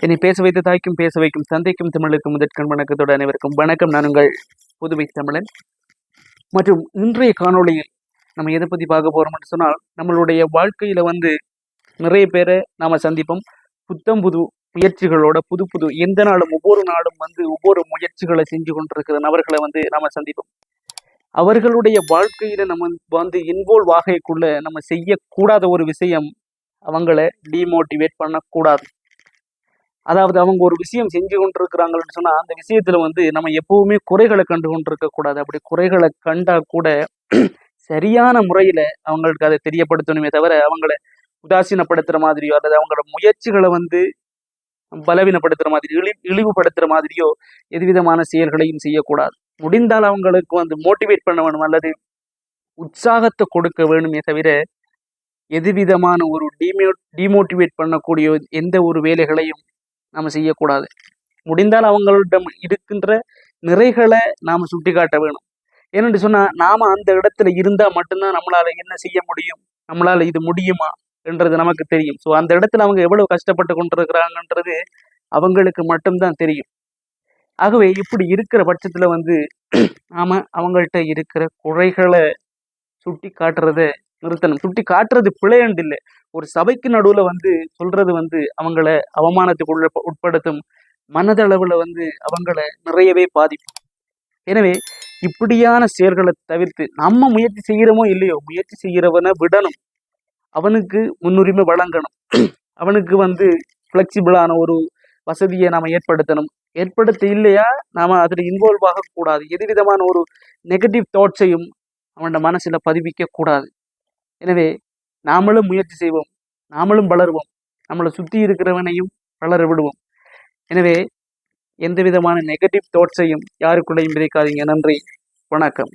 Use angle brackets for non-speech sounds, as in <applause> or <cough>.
என்னை பேச வைத்த தாய்க்கும் பேச வைக்கும் தந்தைக்கும் தமிழுக்கும் முதற்கண் வணக்கத்தோடு அனைவருக்கும் வணக்கம். நான் உங்கள் புதுவை தமிழன். மற்றும் இன்றைய காணொளியில் நம்ம எதை பற்றி பார்க்க போகிறோம்னு சொன்னால் நம்மளுடைய வாழ்க்கையில் வந்து நிறைய பேரை நாம் சந்திப்போம். புத்தம் புது முயற்சிகளோட புது புது எந்த நாளும் ஒவ்வொரு நாளும் வந்து ஒவ்வொரு முயற்சிகளை செஞ்சு கொண்டிருக்கிற நபர்களை வந்து நாம் சந்திப்போம். அவர்களுடைய வாழ்க்கையில் நம்ம வந்து இன்வால்வ் ஆகக்குள்ள நம்ம செய்யக்கூடாத ஒரு விஷயம் அவங்கள டிமோட்டிவேட் பண்ணக்கூடாது. அதாவது அவங்க ஒரு விஷயம் செஞ்சு கொண்டிருக்கிறாங்கன்னு சொன்னால் அந்த விஷயத்தில் வந்து நம்ம எப்பவுமே குறைகளை கண்டு கொண்டிருக்க கூடாது. அப்படி குறைகளை கண்டால் கூட <clears throat> சரியான முறையில் அவங்களுக்கு அதை தெரியப்படுத்தணுமே தவிர அவங்கள உதாசீனப்படுத்துகிற மாதிரியோ அல்லது அவங்களோட முயற்சிகளை வந்து பலவீனப்படுத்துகிற மாதிரி இழி இழிவுபடுத்துகிற மாதிரியோ எதுவிதமான செயல்களையும் செய்யக்கூடாது. முடிந்தால் அவங்களுக்கு வந்து மோட்டிவேட் பண்ண வேணும் அல்லது உற்சாகத்தை கொடுக்க வேணுமே தவிர எதுவிதமான ஒரு டிமோ டிமோட்டிவேட் பண்ணக்கூடிய எந்த ஒரு வேலைகளையும் நாம் செய்யக்கூடாது. முடிந்தால் அவங்களிடம் இருக்கின்ற நிறைகளை நாம் சுட்டி காட்ட வேணும். ஏனென்று சொன்னால் நாம் அந்த இடத்துல இருந்தால் மட்டும்தான் நம்மளால் என்ன செய்ய முடியும்? நம்மளால் இது முடியுமா? என்றது நமக்கு தெரியும். ஸோ அந்த இடத்துல அவங்க எவ்வளவு கஷ்டப்பட்டு கொண்டிருக்கிறாங்கன்றது அவங்களுக்கு மட்டும்தான் தெரியும். ஆகவே இப்படி இருக்கிற பட்சத்தில் வந்து நாம் அவங்கள்ட்ட இருக்கிற குறைகளை சுட்டி காட்டுறத நிறுத்தணும் சுட்டி காட்டுறது பிழையண்டு இல்லை. ஒரு சபைக்கு நடுவில் வந்து சொல்றது வந்து அவங்கள அவமானத்துக்கு உள்ள உட்படுத்தும் மனதளவில் வந்து அவங்கள நிறையவே பாதிக்கும். எனவே இப்படியான செயல்களை தவிர்த்து நம்ம முயற்சி செய்கிறோமோ இல்லையோ முயற்சி செய்கிறவனை விடணும். அவனுக்கு முன்னுரிமை வழங்கணும். அவனுக்கு வந்து ஃப்ளெக்சிபிளான ஒரு வசதியை நாம் ஏற்படுத்தணும். ஏற்படுத்த இல்லையா நாம் அதில் இன்வால்வ் ஆகக்கூடாது. எது விதமான ஒரு நெகட்டிவ் தாட்ஸையும் அவனோட மனசில் பதிவிக்க கூடாது எனவே நாமளும் முயற்சி செய்வோம். நாமளும் வளருவோம். நம்மளை சுற்றி இருக்கிறவனையும் வளர விடுவோம். எனவே எந்த விதமான நெகட்டிவ் தாட்ஸையும் யாருக்குள்ளேயும் விதைக்காதீங்க நன்றி. வணக்கம்.